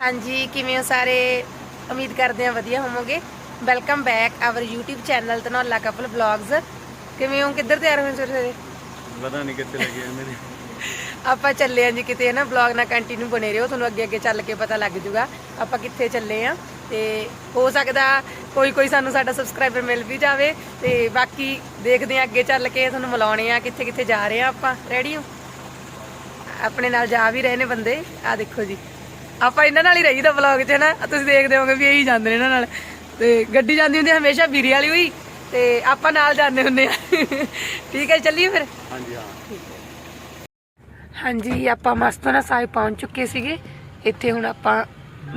ਹਾਂਜੀ ਕਿਵੇਂ ਹੋ ਸਾਰੇ? ਉਮੀਦ ਕਰਦੇ ਹਾਂ ਵਧੀਆ ਹੋਵੋਗੇ। Welcome back our YouTube channel Tanola couple vlogs ਕਿਵੇਂ ਹੋ? ਕਿੱਧਰ ਤਿਆਰ ਹੋਏ ਸਵੇਰੇ ਪਤਾ ਨਹੀਂ ਕਿੱਥੇ ਲੱਗੇ ਜਾਂਦੇ ਨੇ ਆਪਾਂ ਚੱਲੇ ਆਂ ਜੀ ਕਿਤੇ ਨਾ ਵਲੌਗ ਨਾਲ ਕੰਟੀਨਿਊ ਬਣੇ ਰਹੋ। ਤੁਹਾਨੂੰ ਅੱਗੇ ਅੱਗੇ ਚੱਲ ਕੇ ਪਤਾ ਲੱਗ ਜੂਗਾ। ਆਪਾਂ ਕਿੱਥੇ ਚੱਲੇ ਆਂ ਤੇ ਹੋ ਸਕਦਾ ਕੋਈ ਕੋਈ ਸਾਨੂੰ ਸਾਡਾ ਸਬਸਕ੍ਰਾਈਬਰ ਮਿਲ ਵੀ ਜਾਵੇ ਤੇ ਬਾਕੀ ਦੇਖਦੇ ਆਂ ਅੱਗੇ ਚੱਲ ਕੇ ਤੁਹਾਨੂੰ ਮਿਲਾਉਣੇ ਆ ਕਿੱਥੇ ਕਿੱਥੇ ਜਾ ਰਹੇ ਆ ਆਪਾਂ। ਰੈਡੀ ਹੋ? ਆਪਣੇ ਨਾਲ ਜਾ ਵੀ ਰਹੇ ਨੇ ਬੰਦੇ। ਆ ਦੇਖੋ ਜੀ। ਆਪਾਂ ਇਹਨਾਂ ਨਾਲ ਹੀ ਰਹੀਦਾ ਵਲੌਗ 'ਚ ਨਾ ਤੁਸੀਂ ਦੇਖਦੇ ਹੋਗੇ ਵੀ ਇਹੀ ਜਾਂਦੇ ਨੇ ਇਹਨਾਂ ਨਾਲ। ਤੇ ਗੱਡੀ ਜਾਂਦੀ ਹੁੰਦੀ ਹਮੇਸ਼ਾ ਵੀਰੇ ਵਾਲੀ ਹੋਈ ਤੇ ਆਪਾਂ ਨਾਲ ਜਾਂਦੇ ਹੁੰਦੇ ਆ। ਠੀਕ ਹੈ ਚੱਲੀਏ ਫਿਰ? ਹਾਂਜੀ ਹਾਂ। ਹਾਂਜੀ ਆਪਾਂ ਮਸਤਨਾ ਸਾਹਿਬ ਪਹੁੰਚ ਚੁੱਕੇ ਸੀਗੇ। ਇੱਥੇ ਹੁਣ ਆਪਾਂ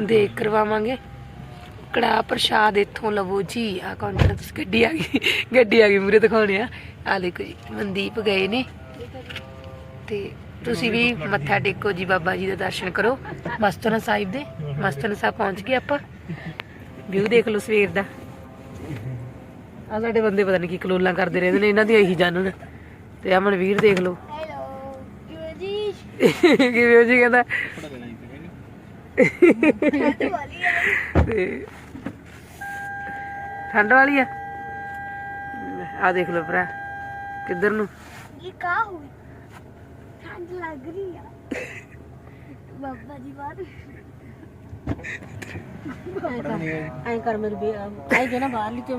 ਦੇਖ ਕਰਵਾਵਾਂਗੇ। ਕੜਾ ਪ੍ਰਸ਼ਾਦ ਇੱਥੋਂ ਲਵੋ ਜੀ। ਆ ਕਾਊਂਟਰ ਗੱਡੀ ਆ ਗਈ। ਗੱਡੀ ਆ ਗਈ ਮੂਰੇ ਦਿਖਾਉਣੇ ਆ। ਆ ਦੇਖੋ ਜੀ ਮਨਦੀਪ ਗਏ ਨੇ। ਤੇ ਤੁਸੀਂ ਵੀ ਮੱਥਾ ਟੇਕੋ ਜੀ, ਬਾਬਾ ਜੀ ਦੇ ਦਰਸ਼ਨ ਕਰੋ। ਮਸਤਨਾ ਸਾਹਿਬ ਦੇ, ਮਸਤਨਾ ਸਾਹਿਬ ਪਹੁੰਚ ਗਏ ਆਪਾਂ। ਵਿਊ ਦੇਖ ਲਓ ਸਵੇਰ ਦਾ। ਆ ਸਾਡੇ ਬੰਦੇ ਪਤਾ ਨਹੀਂ ਕੀ ਕਲੋਲਾਂ ਕਰਦੇ ਰਹਿੰਦੇ ਨੇ, ਇਹਨਾਂ ਦੀ ਇਹੀ ਜਾਣਨ ਤੇ ਅਮਨ ਵੀਰ ਦੇਖ ਲਓ। ਹੈਲੋ ਕਿਵੇਂ ਜੀ ਕਿਵੇਂ ਹੋ ਜੀ ਕਹਿੰਦਾ? ਤੇ ਠੰਡ ਵਾਲੀ ਆ? ਆ ਦੇਖ ਲਓ ਭਰਾ, ਕਿੱਧਰ ਨੂੰ? ਇਹ ਕਾ ਹੋਈ? ਠੰਡ ਲੱਗ ਰਹੀ ਆ। ਬਾਬਾ ਜੀ ਬਾਹਰ। ਐਂ ਕਰ ਮੇਰੇ ਵੀ ਆਈ ਜੋ ਨਾ ਬਾਹਰਲੀ ਚ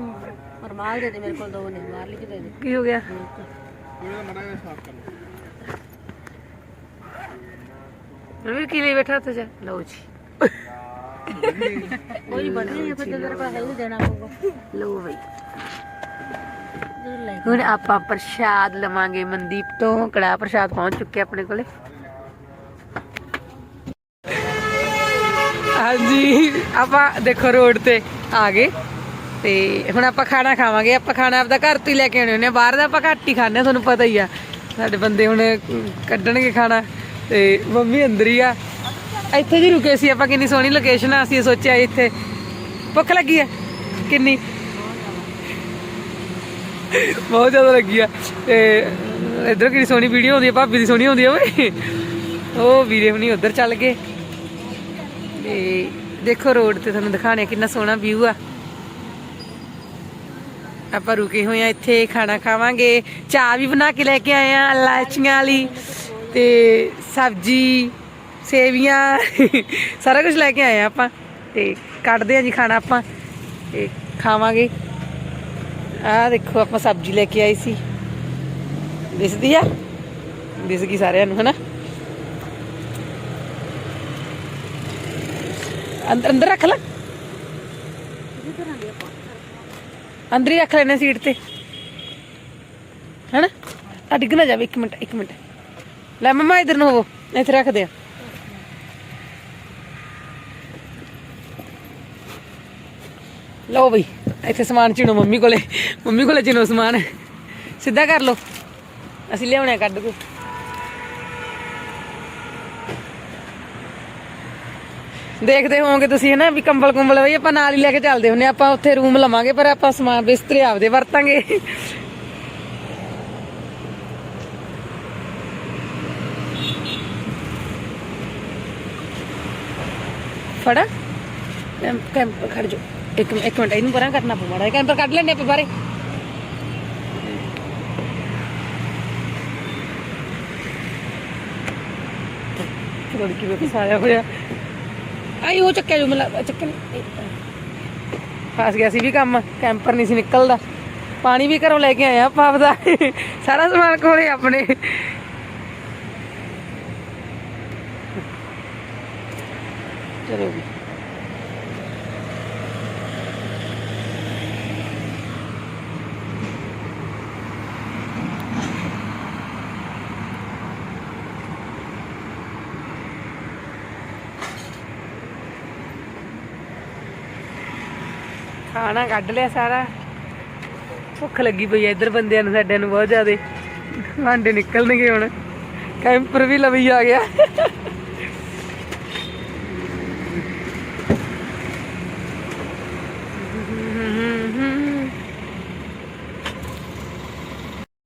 ਰਮਾਲ ਦੇ ਦੇ ਮੇਰੇ ਕੋਲ ਦੋ ਨੇ ਬਾਹਰਲੀ ਚ ਦੇ ਦੇ। ਕੀ ਹੋ ਗਿਆ? ਇਹਦਾ ਮੜਾ ਜਿਹਾ ਸਾਫ਼ ਕਰ ਲਓ। ਰਵੀ ਕੀ ਲਈ ਬੈਠਾ ਉੱਥੇ ਜਾ? ਲਓ ਜੀ। ਕੋਈ ਬਣ ਨਹੀਂ ਫਿਰ ਤੇਰੇ ਕੋਲ ਹੈ ਹੀ ਦੇਣਾ ਪਊਗਾ ਲਓ ਬਈ। ਹੁਣ ਆਪਾਂ ਪ੍ਰਸ਼ਾਦ ਲਵਾਂਗੇ ਮਨਦੀਪ ਤੋਂ। ਕੜਾ ਪ੍ਰਸ਼ਾਦ ਪਹੁੰਚ ਚੁੱਕੇ ਆਪਣੇ ਕੋਲੇ। ਹਾਂਜੀ, ਆਪਾਂ ਦੇਖੋ ਰੋਡ ਤੇ ਆ ਗਏ। ਤੇ ਹੁਣ ਆਪਾਂ ਖਾਣਾ ਖਾਵਾਂਗੇ। ਆਪਾਂ ਖਾਣਾ ਆਪਦਾ ਘਰ ਤੋਂ ਹੀ ਲੈ ਕੇ ਆਉਣੇ ਹੁੰਦੇ ਆ। ਬਾਹਰ ਦਾ ਆਪਾਂ ਘੱਟ ਹੀ ਖਾਂਦੇ ਆ ਤੁਹਾਨੂੰ ਪਤਾ ਹੀ ਆ। ਸਾਡੇ ਬੰਦੇ ਹੁਣ ਕੱਢਣਗੇ ਖਾਣਾ ਤੇ ਮੰਮੀ ਅੰਦਰ ਹੀ ਆ। ਇੱਥੇ ਜੀ ਰੁਕੇ ਸੀ ਆਪਾਂ। ਕਿੰਨੀ ਸੋਹਣੀ ਲੋਕੇਸ਼ਨ ਆ, ਅਸੀਂ ਸੋਚਿਆ ਇੱਥੇ। ਭੁੱਖ ਲੱਗੀ ਆ? ਕਿੰਨੀ? ਬਹੁਤ ਜ਼ਿਆਦਾ ਲੱਗੀ ਆ। ਤੇ ਇਧਰ ਕਿੰਨੀ ਸੋਹਣੀ ਵੀਡੀਓ ਹੁੰਦੀ ਆ, ਭਾਬੀ ਦੀ ਸੋਹਣੀ ਹੁੰਦੀ ਆ ਓਏ। ਉਹ ਵੀਰੇ ਹੁਣੀ ਉਧਰ ਚੱਲ ਗਏ। ਤੇ ਦੇਖੋ ਰੋਡ ਤੇ ਤੁਹਾਨੂੰ ਦਿਖਾਣੇ ਕਿੰਨਾ ਸੋਹਣਾ ਵਿਊ ਆ। ਆਪਾਂ ਰੁਕੇ ਹੋਏ ਆ ਇੱਥੇ, ਖਾਣਾ ਖਾਵਾਂਗੇ। ਚਾਹ ਵੀ ਬਣਾ ਕੇ ਲੈ ਕੇ ਆਏ ਆ ਇਲਾਚੀਆਂ ਵਾਲੀ। ਤੇ ਸਬਜੀ, ਸੇਵੀਆਂ, ਸਾਰਾ ਕੁਝ ਲੈ ਕੇ ਆਏ ਆ ਆਪਾਂ। ਤੇ ਕੱਢਦੇ ਆ ਜੀ ਖਾਣਾ ਆਪਾਂ। ਤੇ ਖਾਵਾਂਗੇ। ਆ ਦੇਖੋ, ਆਪਾਂ ਸਬਜ਼ੀ ਲੈ ਕੇ ਆਈ ਸੀ। ਦਿਸਦੀ ਆ? ਦਿਸ ਗਈ ਸਾਰਿਆਂ ਨੂੰ, ਹਨਾ? ਅੰਦਰ ਅੰਦਰ ਰੱਖ ਲੈ। ਅੰਦਰ ਹੀ ਰੱਖ ਲੈਣੇ ਸੀਟ ਤੇ। ਹਨਾ? ਆ ਡਿੱਗ ਨਾ ਜਾਵੇ, ਇੱਕ ਮਿੰਟ ਇੱਕ ਮਿੰਟ। ਲੈ ਮਮਾ, ਇਧਰ ਨੂੰ ਹੋਵੋ ਇੱਥੇ ਰੱਖਦੇ ਆ। ਲਓ ਬਈ। ਇੱਥੇ ਸਮਾਨ ਚਿਣੋ, ਮੰਮੀ ਕੋਲੇ। ਮੰਮੀ ਕੋਲੇ ਚਿਣੋ ਸਮਾਨ। ਸਿੱਧਾ ਕਰ ਲਓ। ਅਸੀਂ ਲਿਆਉਣਾ ਕੱਢ ਕੇ। ਦੇਖਦੇ ਹੋਵੋਗੇ ਤੁਸੀਂ ਹਨਾ ਵੀ ਕੰਬਲ ਕੁੰਬਲ ਬਈ ਆਪਾਂ ਨਾਲ ਹੀ ਲੈ ਕੇ ਚੱਲਦੇ ਹੁੰਨੇ ਆਪਾਂ ਉੱਥੇ ਰੂਮ ਲਵਾਂਗੇ, ਪਰ ਆਪਾਂ ਸਮਾਨ ਬਿਸਤਰੇ ਆਪਦੇ ਵਰਤਾਂਗੇ। ਫੜਾ। ਕੈਂਪ ਕੈਂਪ ਖੜ ਜਾ ਇੱਕ ਇੱਕ ਮਿੰਟ, ਇਹਨੂੰ ਪਰਾਂ ਕਰਨਾ ਪਊ ਮਾੜਾ ਕੈਂਪਰ ਕੱਢ ਲੈਣੇ ਆਪਾਂ ਬਾਰੇ ਚਲੋ ਕਿਵੇਂ ਫਸਾਇਆ ਹੋਇਆ। ਆਈ, ਉਹ ਚੱਕਿਆ ਜੋ, ਮਤਲਬ ਚੱਕ ਫਸ ਗਿਆ ਸੀ ਵੀ ਕੰਮ, ਕੈਂਪਰ ਨਹੀਂ ਸੀ ਨਿਕਲਦਾ। ਪਾਣੀ ਵੀ ਘਰੋਂ ਲੈ ਕੇ ਆਇਆ ਆਪਾਂ ਆਪਦਾ। ਸਾਰਾ ਸਮਾਨ ਕੋਲੇ ਆਪਣੇ। ਚਲੋ ਵੀ ਖਾਣਾ ਕੱਢ ਲਿਆ ਸਾਰਾ। ਭੁੱਖ ਲੱਗੀ ਪਈ ਐ ਇੱਧਰ ਬੰਦਿਆਂ ਨੂੰ ਸਾਡਿਆਂ ਨੂੰ ਬਹੁਤ ਜ਼ਿਆਦੇ। ਭਾਂਡੇ ਨਿਕਲਣਗੇ ਹੁਣ। ਕੈਂਪਰ ਵੀ ਲਵੀ ਆ ਗਿਆ।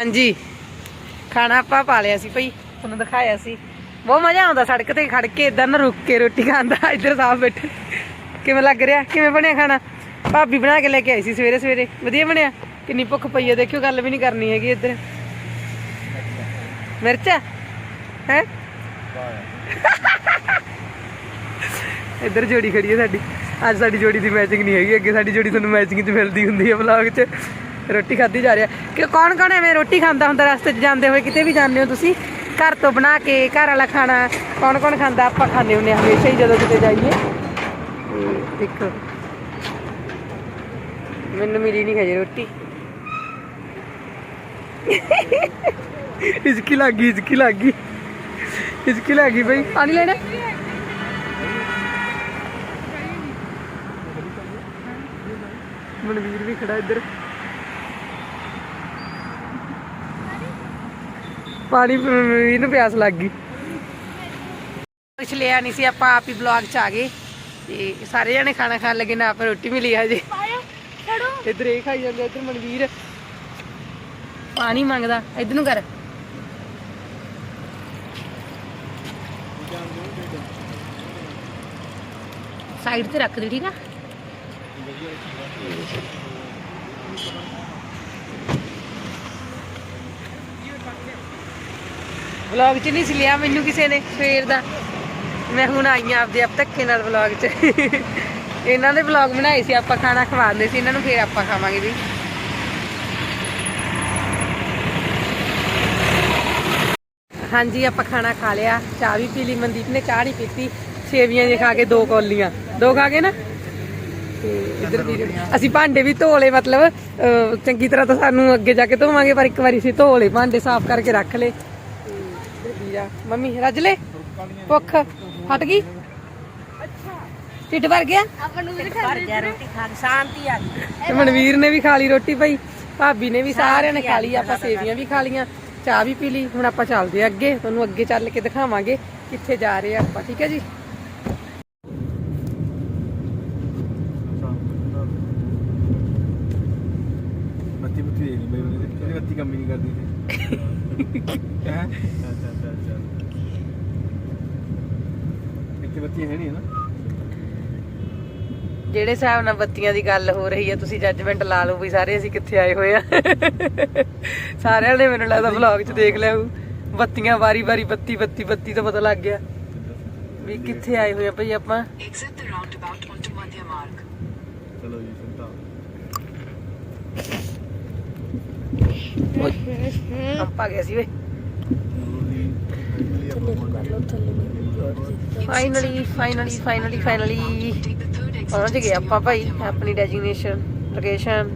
ਹਾਂਜੀ। ਖਾਣਾ ਆਪਾਂ ਪਾ ਲਿਆ ਸੀ ਭਈ, ਤੁਹਾਨੂੰ ਦਿਖਾਇਆ ਸੀ। ਬਹੁਤ ਮਜ਼ਾ ਆਉਂਦਾ ਸੜਕ ਤੇ ਖੜ ਕੇ ਇਦਾਂ ਨਾ ਰੁਕ ਕੇ ਰੋਟੀ ਖਾਂਦਾ ਇੱਧਰ ਸਾਫ਼ ਬੈਠੇ। ਕਿਵੇਂ ਲੱਗ ਰਿਹਾ? ਕਿਵੇਂ ਬਣਿਆ ਖਾਣਾ? ਭਾਬੀ ਬਣਾ ਕੇ ਲੈ ਕੇ ਆਈ ਸੀ ਸਵੇਰੇ ਸਵੇਰੇ। ਵਧੀਆ ਬਣਿਆ? ਕਿੰਨੀ ਭੁੱਖ ਪਈ ਹੈ ਦੇਖਿਓ ਗੱਲ ਵੀ ਨਹੀਂ ਕਰਨੀ ਹੈਗੀ ਇੱਧਰ। ਮਿਰਚ ਹੈ? ਇੱਧਰ ਜੋੜੀ ਖੜੀ ਹੈ ਸਾਡੀ। ਅੱਜ ਸਾਡੀ ਜੋੜੀ ਦੀ ਮੈਚਿੰਗ ਨਹੀਂ ਹੈਗੀ ਅੱਗੇ ਸਾਡੀ ਜੋੜੀ ਤੁਹਾਨੂੰ ਮੈਚਿੰਗ 'ਚ ਮਿਲਦੀ ਹੁੰਦੀ ਹੈ ਵਲੌਗ 'ਚ। ਰੋਟੀ ਖਾਧੀ ਜਾ ਰਿਹਾ। ਕਿ ਕੌਣ ਕੌਣ ਐਵੇਂ ਰੋਟੀ ਖਾਂਦਾ ਹੁੰਦਾ ਰਸਤੇ 'ਚ ਜਾਂਦੇ ਹੋਏ? ਕਿਤੇ ਵੀ ਜਾਂਦੇ ਹੋ ਤੁਸੀਂ? ਘਰ ਤੋਂ ਬਣਾ ਕੇ ਘਰ ਵਾਲਾ ਖਾਣਾ ਕੌਣ ਕੌਣ ਖਾਂਦਾ? ਆਪਾਂ ਖਾਂਦੇ ਹੁੰਦੇ ਹਮੇਸ਼ਾ ਹੀ ਜਦੋਂ ਕਿਤੇ ਜਾਈਏ। ਦੇਖੋ। ਮੈਨੂੰ ਮਿਲੀ ਨਹੀਂ ਖਜੇ ਰੋਟੀ। ਇਸਕੀ ਲੱਗੀ ਇਸਕੀ ਲੱਗੀ। ਇਸਕੀ ਲੱਗੀ ਬਈ। ਪਾਣੀ ਲੈਣਾ? ਮਨਵੀਰ ਵੀ ਖੜਾ ਇੱਧਰ। ਪਾਣੀ ਮਨਵੀਰ ਨੂੰ ਪਿਆਸ ਲੱਗ ਗਈ। ਕੁਛ ਲਿਆ ਨਹੀਂ ਸੀ ਆਪਾਂ ਆਪ ਹੀ ਬਲੌਗ ਚ ਆ ਗਏ। ਤੇ ਸਾਰੇ ਜਣੇ ਖਾਣਾ ਖਾਣ ਲੱਗੇ ਨਾ ਆਪ ਰੋਟੀ ਮਿਲੀ ਹਜੇ। ਛੜੋ ਇੱਧਰ ਇਹ ਖਾਈ ਜਾਂਦੇ ਇੱਧਰ ਮਨਵੀਰ। ਪਾਣੀ ਮੰਗਦਾ ਇੱਧਰ ਨੂੰ ਕਰ। ਸਾਈਡ ਤੇ ਰੱਖ ਦੇ ਠੀਕ ਆ? ਵਲੌਗ ਚ ਨਹੀਂ ਸੀ ਲਿਆ ਮੈਨੂੰ ਕਿਸੇ ਨੇ ਸਵੇਰ ਦਾ। ਮੈਂ ਹੁਣ ਆਈ ਆਂ ਆਪਦੇ ਆਪ ਧੱਕੇ ਨਾਲ ਵਲੌਗ ਚ। ਇਹਨਾਂ ਦੇ ਵਲੌਗ ਬਣਾਏ ਸੀ, ਆਪਾਂ ਖਾਣਾ ਖਵਾਉਂਦੇ ਸੀ, ਇਹਨਾਂ ਨੂੰ ਫੇਰ ਆਪਾਂ ਖਾਵਾਂਗੇ ਵੀ। ਹਾਂਜੀ, ਆਪਾਂ ਖਾਣਾ ਖਾ ਲਿਆ, ਚਾਹ ਵੀ ਪੀ ਲਈ, ਮਨਦੀਪ ਨੇ ਚਾਹ ਨਹੀਂ ਪੀਤੀ ਸੇਵੀਆਂ ਜੇ ਖਾ ਕੇ ਦੋ ਕੌਲੀਆਂ। ਦੋ ਖਾ ਕੇ ਨਾ? ਤੇ ਵੀ ਅਸੀਂ ਭਾਂਡੇ ਵੀ ਧੋ ਲਏ ਮਤਲਬ ਚੰਗੀ ਤਰ੍ਹਾਂ ਤਾਂ ਸਾਨੂੰ ਅੱਗੇ ਜਾ ਕੇ ਧੋਵਾਂਗੇ, ਪਰ ਇੱਕ ਵਾਰੀ ਅਸੀਂ ਧੋ ਲਏ ਭਾਂਡੇ ਸਾਫ਼ ਕਰਕੇ ਰੱਖ ਲਏ। ਵੀਰਾ ਮੰਮੀ, ਰੱਜ ਲੈ ਭੁੱਖ ਹਟ ਗਈ? ਢਿੱਡ ਭਰ ਗਿਆ? ਆਪਾਂ ਨੂੰ ਵੀ ਭਰ ਗਿਆ ਰੋਟੀ ਖਾ ਕੇ ਸ਼ਾਂਤੀ ਆ ਗਈ। ਤੇ ਮਨਵੀਰ ਨੇ ਵੀ ਖਾ ਲਈ ਰੋਟੀ ਭਾਈ ਭਾਬੀ ਨੇ ਵੀ ਸਾਰਿਆਂ ਨੇ ਖਾ ਲਈ ਆਪਾਂ ਸੇਵੀਆਂ ਵੀ ਖਾ ਲੀਆਂ ਚਾਹ ਵੀ ਪੀ ਲਈ ਹੁਣ ਆਪਾਂ ਚੱਲਦੇ ਆ ਅੱਗੇ ਤੁਹਾਨੂੰ ਅੱਗੇ ਚੱਲ ਕੇ ਦਿਖਾਵਾਂਗੇ ਕਿੱਥੇ ਜਾ ਰਹੇ ਆ ਆਪਾਂ ਠੀਕ ਹੈ ਜੀ? ਬੱਤੀ ਬੱਤੀ ਦੇ ਨਹੀਂ ਬਈ ਉਹਦੀ ਬੱਤੀ ਕੰਮ ਹੀ ਨਹੀਂ ਕਰਦੀ ਹੈ? ਅੱਛਾ ਅੱਛਾ ਅੱਛਾ ਇੱਥੇ ਬੱਤੀ ਹੈ ਨਹੀਂ ਨਾ। ਜਿਹੜੇ ਹਿਸਾਬ ਨਾਲ ਬੱਤੀਆਂ ਦੀ ਗੱਲ ਹੋ ਰਹੀ ਹੈ ਤੁਸੀਂ ਜੱਜਮੈਂਟ ਲਾ ਲਓ ਵੀ ਸਾਰੇ ਅਸੀਂ ਕਿੱਥੇ ਆਏ ਹੋਏ ਆ। ਸਾਰਿਆਂ ਨੇ ਮੈਨੂੰ ਲੱਗਦਾ ਵਲੌਗ 'ਚ ਦੇਖ ਲਿਆ ਹੋਊ। ਬੱਤੀਆਂ ਵਾਰੀ ਵਾਰੀ ਬੱਤੀ ਬੱਤੀ ਬੱਤੀ ਤਾਂ ਪਤਾ ਲੱਗ ਗਿਆ ਵੀ ਕਿੱਥੇ ਆਏ ਹੋਏ ਆ ਭਈ ਆਪਾਂ। ਚਲੋ ਜੀ ਸੁਣਤਾ ਆਪਾਂ ਗਏ ਸੀ ਵੇ ਫਾਈਨਲੀ ਫਾਈਨਲੀ ਫਾਈਨਲੀ ਫਾਈਨਲੀ ਪਹੁੰਚ ਗਏ ਆਪਾਂ ਭਾਈ ਆਪਣੀ designation location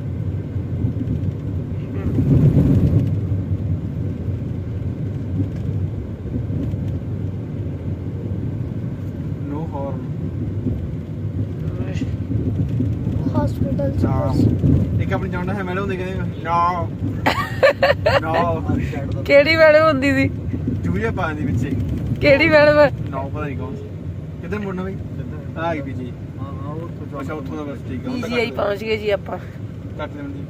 no horn hospital ਚ ਇੱਕ ਆਪਣੀ ਜਾਣਾ ਹੈ ਮੈਡਮ ਦੇ ਕਹਿੰਦੇ ਨਾ ਨਾ ਕਿਹੜੀ ਮੈਡਮ ਹੁੰਦੀ ਸੀ? ਜੂਲੀਆ ਪਾਣ ਦੀ ਵਿੱਚੇ। ਕਿਹੜੀ ਮੈਡਮ? ਨਾ ਪਤਾ ਨਹੀਂ ਕੌਣ ਕਿੱਧਰ ਮੁੜਨਾ ਬਈ? ਆ ਗਈ ਉਹ ਅੱਛਾ ਉੱਥੋਂ ਦਾ ਬਸ ਠੀਕ ਆ। ਪੀਜੀਆਈ ਪਹੁੰਚ ਗਏ ਜੀ ਆਪਾਂ। ਕੱਟ ਲੈਣ ਦੀ।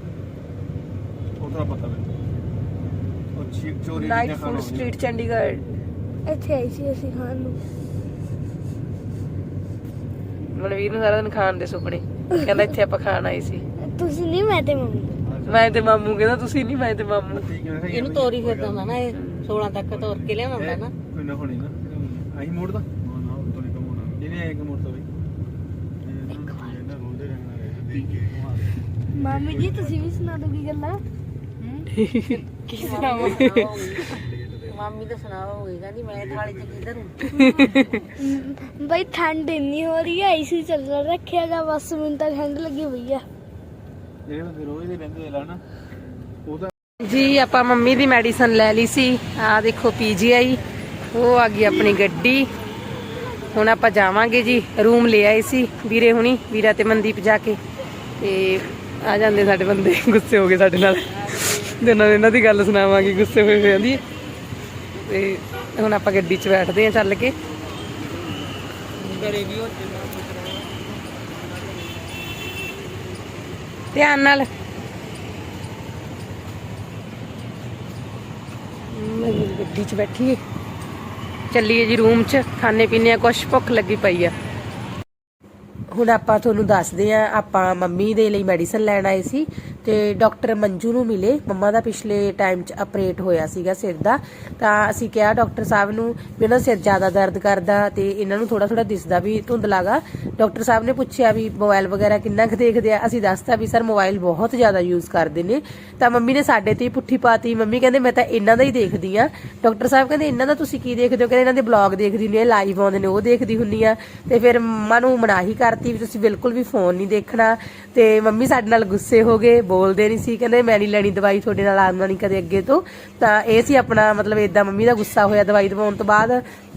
ਉਹਦਾ ਪਤਾ ਮੈਨੂੰ ਉਹ ਚੀ ਚੋਰੀ ਨਾਈਟ ਫੂਡ ਸਟਰੀਟ ਚੰਡੀਗੜ੍ਹ। ਇੱਥੇ ਆਈ ਸੀ ਅਸੀਂ ਖਾਣ ਨੂੰ। ਮਨਵੀਰ ਨੂੰ ਸਾਰਾ ਦਿਨ ਖਾਣ ਦੇ ਸੁਪਨੇ। ਕਹਿੰਦਾ ਇੱਥੇ ਆਪਾਂ ਖਾਣ ਆਏ ਸੀ। ਤੁਸੀਂ ਨਹੀਂ ਮੈਂ ਤੇ ਮੰਮੀ। ਮੈਂ ਤੇ ਮਾਮੂ ਕਹਿੰਦਾ ਤੁਸੀਂ ਨਹੀਂ ਮੈਂ ਤੇ ਮਾਮੂ। ਇਹਨੂੰ ਤੋਰੀ ਫਿਰਦਾ ਹੁੰਦਾ ਨਾ ਇਹ 16 ਤੱਕ ਤੋਰ ਕੇ ਲਿਆਉਂਦਾ ਨਾ। ਕੋਈ ਨਾ ਹੋਣੀ ਨਾ। ਆਹੀ ਮੋੜ ਦਾ ਨਾ ਨਾ ਉਹ ਤੋਂ ਨਹੀਂ ਕਮੋਣਾ ਇਹਨੇ ਆਏ ਕਮੋੜ ਤੋਂ ਬਈ ਇਹਨਾਂ ਰੋਦੇ ਰਹਿਣਾ ਮਾਮੀ ਜੀ ਤੁਸੀਂ ਵੀ ਸੁਣਾ ਦੋ ਕੀ ਗੱਲਾਂ? ਕੀ ਸੁਣਾਵਾਂ ਮਾਮੀ ਤਾਂ ਸੁਣਾਓਗੇ ਕਹਿੰਦੀ ਮੈਂ ਥਾਲੀ ਚ ਕਿੱਧਰ ਹੂੰ ਬਈ ਠੰਡ ਇੰਨੀ ਹੋ ਰਹੀ ਹੈ ਏਸੀ ਚੱਲ ਰੱਖਿਆਗਾ ਬਸ ਮੈਨੂੰ ਤਾਂ ਠੰਡ ਲੱਗੀ ਹੋਈ ਆ। ਜਿਹੜੇ ਬੰਦੇ ਰੋਜ਼ ਦੇ ਬੰਦੇ ਲਾ ਨਾ। ਉਹਦਾ ਜੀ ਆਪਾਂ ਮੰਮੀ ਦੀ ਮੈਡੀਸਨ ਲੈ ਲਈ ਸੀ। ਆ ਦੇਖੋ ਪੀਜੀਆਈ ਉਹ ਆ ਗਈ ਆਪਣੀ ਗੱਡੀ। ਹੁਣ ਆਪਾਂ ਜਾਵਾਂਗੇ ਜੀ ਰੂਮ ਲੈ ਆਏ ਸੀ। ਵੀਰੇ ਹੁਣੀ ਵੀਰਾ ਤੇ ਮਨਦੀਪ ਜਾ ਕੇ। ਤੇ ਆ ਜਾਂਦੇ ਸਾਡੇ ਬੰਦੇ ਗੁੱਸੇ ਹੋ ਗਏ ਸਾਡੇ ਨਾਲ। ਦਿਨਾਂ ਇਹਨਾਂ ਦੀ ਗੱਲ ਸੁਣਾਵਾਂਗੇ ਗੁੱਸੇ ਹੋਏ ਹੋਏ ਆਂਦੀ ਤੇ ਹੁਣ ਆਪਾਂ ਗੱਡੀ 'ਚ ਬੈਠਦੇ ਆ ਚੱਲ ਕੇ। ਧਿਆਨ ਨਾਲ। ਮੈਂ ਗੱਡੀ 'ਚ ਬੈਠੀ ਚੱਲੀਏ ਜੀ ਰੂਮ 'ਚ ਖਾਣੇ ਪੀਣੇ ਆ ਕੁਛ ਭੁੱਖ ਲੱਗੀ ਪਈ ਆ। ਹੁਣ ਆਪਾਂ ਤੁਹਾਨੂੰ ਦੱਸਦੇ ਆ ਆਪਾਂ ਮੰਮੀ ਦੇ ਲਈ ਮੈਡੀਸਨ ਲੈਣ ਆਏ ਸੀ। ਤੇ ਡਾਕਟਰ ਮੰਜੂ ਨੂੰ ਮਿਲੇ। ਮੰਮਾ ਦਾ ਪਿਛਲੇ ਟਾਈਮ 'ਚ ਆਪਰੇਟ ਹੋਇਆ ਸੀਗਾ ਸਿਰ ਦਾ। ਤਾਂ ਅਸੀਂ ਕਿਹਾ, ਡਾਕਟਰ ਸਾਹਿਬ ਨੂੰ ਵੀ ਉਹਨਾਂ ਦਾ ਸਿਰ ਜ਼ਿਆਦਾ ਦਰਦ ਕਰਦਾ ਤੇ ਇਹਨਾਂ ਨੂੰ ਥੋੜਾ ਥੋੜਾ ਦਿਸਦਾ ਵੀ ਧੁੰਦਲਾਗਾ ਡਾਕਟਰ ਸਾਹਿਬ ਨੇ ਪੁੱਛਿਆ ਵੀ ਮੋਬਾਈਲ ਵਗੈਰਾ ਕਿੰਨਾ ਕੁ ਦੇਖਦੇ ਆ? ਅਸੀਂ ਦੱਸਤਾ ਵੀ ਸਰ ਮੋਬਾਈਲ ਬਹੁਤ ਜ਼ਿਆਦਾ ਯੂਜ਼ ਕਰਦੇ ਨੇ। ਤਾਂ ਮੰਮੀ ਨੇ ਸਾਡੇ ਤੇ ਹੀ ਪੁੱਠੀ ਪਾਤੀ। ਮੰਮੀ ਕਹਿੰਦੇ, ਮੈਂ ਤਾਂ ਇਹਨਾਂ ਦਾ ਹੀ ਦੇਖਦੀ ਆ ਡਾਕਟਰ ਸਾਹਿਬ ਕਹਿੰਦੇ, ਇਹਨਾਂ ਦਾ ਤੁਸੀਂ ਕੀ ਦੇਖਦੇ ਹੋ? ਕਹਿੰਦੇ, ਇਹਨਾਂ ਦੇ ਬਲੌਗ ਦੇਖਦੀ ਹੁੰਦੀ ਆ ਲਾਈਵ ਆਉਂਦੇ ਨੇ, ਉਹ ਦੇਖਦੀ ਹੁੰਨੀ ਆ ਤੇ ਫਿਰ ਮੰਮਾ ਨੂੰ ਮਨਾਹੀ ਕਰਤੀ ਵੀ ਤੁਸੀਂ ਬਿਲਕੁਲ ਵੀ ਫੋਨ ਨਹੀਂ ਦੇਖਣਾ। ਤੇ ਮੰਮੀ ਸਾਡੇ ਨਾਲ ਗੁੱਸੇ ਹੋ ਗਏ। ਬੋਲਦੇ ਨਹੀਂ ਸੀ, ਕਹਿੰਦੇ ਮੈਂ ਨਹੀਂ ਲੈਣੀ ਦਵਾਈ ਤੁਹਾਡੇ ਨਾਲ ਆਉਣਾ ਨਹੀਂ ਕਦੇ ਅੱਗੇ ਤੋਂ। ਤਾਂ ਇਹ ਸੀ ਆਪਣਾ ਮਤਲਬ ਇਦਾਂ ਮੰਮੀ ਦਾ ਗੁੱਸਾ ਹੋਇਆ ਦਵਾਈ ਦਵਾਉਣ ਤੋਂ ਬਾਅਦ।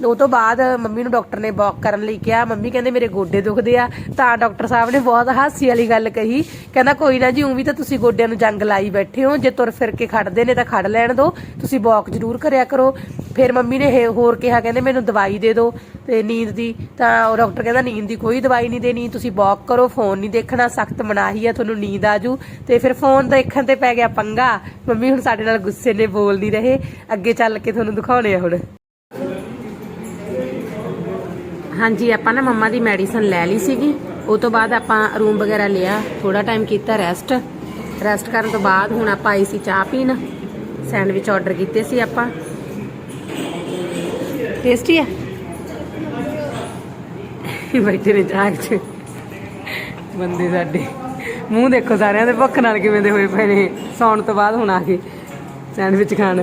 ਉਹ ਤੋਂ ਬਾਅਦ ਮੰਮੀ ਨੂੰ ਡਾਕਟਰ ਨੇ ਵਾਕ ਕਰਨ ਲਈ ਕਿਹਾ, ਮੰਮੀ ਕਹਿੰਦੇ ਮੇਰੇ ਗੋਡੇ ਦੁਖਦੇ ਆ। ਤਾਂ ਡਾਕਟਰ ਸਾਹਿਬ ਨੇ ਬਹੁਤ ਹਾਸੀ ਵਾਲੀ ਗੱਲ ਕਹੀ, ਕਹਿੰਦਾ ਕੋਈ ਨਾ ਜੀ, ਉਂ ਵੀ ਤਾਂ ਤੁਸੀਂ ਗੋਡਿਆਂ ਨੂੰ ਜੰਗ ਲਾਈ ਬੈਠੇ ਹੋ, ਜੇ ਤੁਰ ਫਿਰ ਕੇ ਖੜਦੇ ਨੇ ਤਾਂ ਖੜ ਲੈਣ ਦਿਓ ਤੁਸੀਂ ਵਾਕ ਜ਼ਰੂਰ ਕਰਿਆ ਕਰੋ। ਫਿਰ ਮੰਮੀ ਨੇ ਇਹ ਹੋਰ ਕਿਹਾ, ਕਹਿੰਦੇ ਮੈਨੂੰ ਦਵਾਈ ਦੇ ਦਿਓ ਤੇ ਨੀਂਦ ਦੀ। ਤਾਂ ਉਹ ਡਾਕਟਰ ਕਹਿੰਦਾ, ਨੀਂਦ ਦੀ ਕੋਈ ਦਵਾਈ ਨਹੀਂ ਦੇਣੀ, ਤੁਸੀਂ ਵਾਕ ਕਰੋ ਫੋਨ ਨਹੀਂ ਦੇਖਣਾ, ਸਖਤ ਮਨਾਹੀ ਆ, ਤੁਹਾਨੂੰ ਨੀਂਦ ਆ ਜੂ ਤੇ ਫਿਰ ਫੋਨ ਦੇਖਣ ਤੇ ਪੈ ਗਿਆ ਪੰਗਾ। ਮੰਮੀ ਹੁਣ ਸਾਡੇ ਨਾਲ ਗੁੱਸੇ ਨੇ, ਬੋਲ ਨਹੀਂ ਰਹੇ। ਅੱਗੇ ਚੱਲ ਕੇ ਤੁਹਾਨੂੰ ਦਿਖਾਉਣੇ ਆ ਹੁਣ। ਹਾਂਜੀ, ਆਪਾਂ ਨਾ ਮੰਮਾ ਦੀ ਮੈਡੀਸਨ ਲੈ ਲਈ ਸੀਗੀ। ਉਹ ਤੋਂ ਬਾਅਦ ਆਪਾਂ ਰੂਮ ਵਗੈਰਾ ਲਿਆ ਥੋੜਾ ਟਾਈਮ ਕੀਤਾ ਰੈਸਟ ਰੈਸਟ ਕਰਨ ਤੋਂ ਬਾਅਦ ਹੁਣ ਆਪਾਂ ਆਈ ਸੀ ਚਾਹ ਪੀਣ। ਸੈਂਡਵਿਚ ਆਰਡਰ ਕੀਤੇ ਸੀ ਆਪਾਂ। ਟੇਸਟੀ ਆ? ਬੈਠੇ ਨੇ ਚਾਹ 'ਚ। ਬੰਦੇ ਸਾਡੇ। ਮੂੰਹ ਦੇਖੋ ਸਾਰਿਆਂ ਦੇ, ਭੁੱਖ ਨਾਲ ਕਿਵੇਂ ਦੇ ਹੋਏ ਪਏ ਨੇ। ਸੌਣ ਤੋਂ ਬਾਅਦ ਹੁਣ ਆ ਕੇ ਸੈਂਡਵਿਚ ਖਾਣ।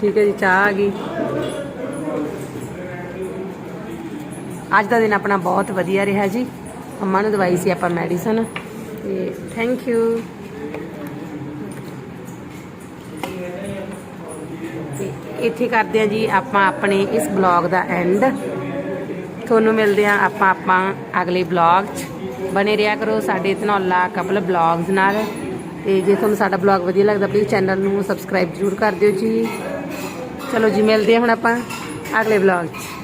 ਠੀਕ ਹੈ ਜੀ, ਚਾਹ ਆ ਗਈ। ਅੱਜ ਦਾ ਦਿਨ ਆਪਣਾ ਬਹੁਤ ਵਧੀਆ ਰਿਹਾ ਜੀ। ਅੰਮਾ ਨੂੰ ਦਵਾਈ ਸੀ ਆਪਾਂ ਮੈਡੀਸਨ। ਤੇ ਥੈਂਕ ਯੂ ਇੱਥੇ ਕਰਦੇ ਆ ਜੀ, ਆਪਾਂ ਆਪਣੇ ਇਸ ਬਲੌਗ ਦਾ ਐਂਡ ਤੁਹਾਨੂੰ ਮਿਲਦੇ ਆ ਆਪਾਂ ਆਪਾਂ ਅਗਲੇ ਬਲੌਗ 'ਚ। ਬਣੇ ਰਿਹਾ ਕਰੋ ਸਾਡੇ ਧਨੌਲਾ ਕਪਲ ਬਲੌਗਸ ਨਾਲ। ਤੇ ਜੇ ਤੁਹਾਨੂੰ ਸਾਡਾ ਬਲੌਗ ਵਧੀਆ ਲੱਗਦਾ ਪਲੀਜ਼ ਚੈਨਲ ਨੂੰ ਸਬਸਕ੍ਰਾਈਬ ਜ਼ਰੂਰ ਕਰ ਦਿਓ ਜੀ। ਚਲੋ ਜੀ, ਮਿਲਦੇ ਆ ਹੁਣ ਆਪਾਂ ਅਗਲੇ ਬਲੌਗ 'ਚ।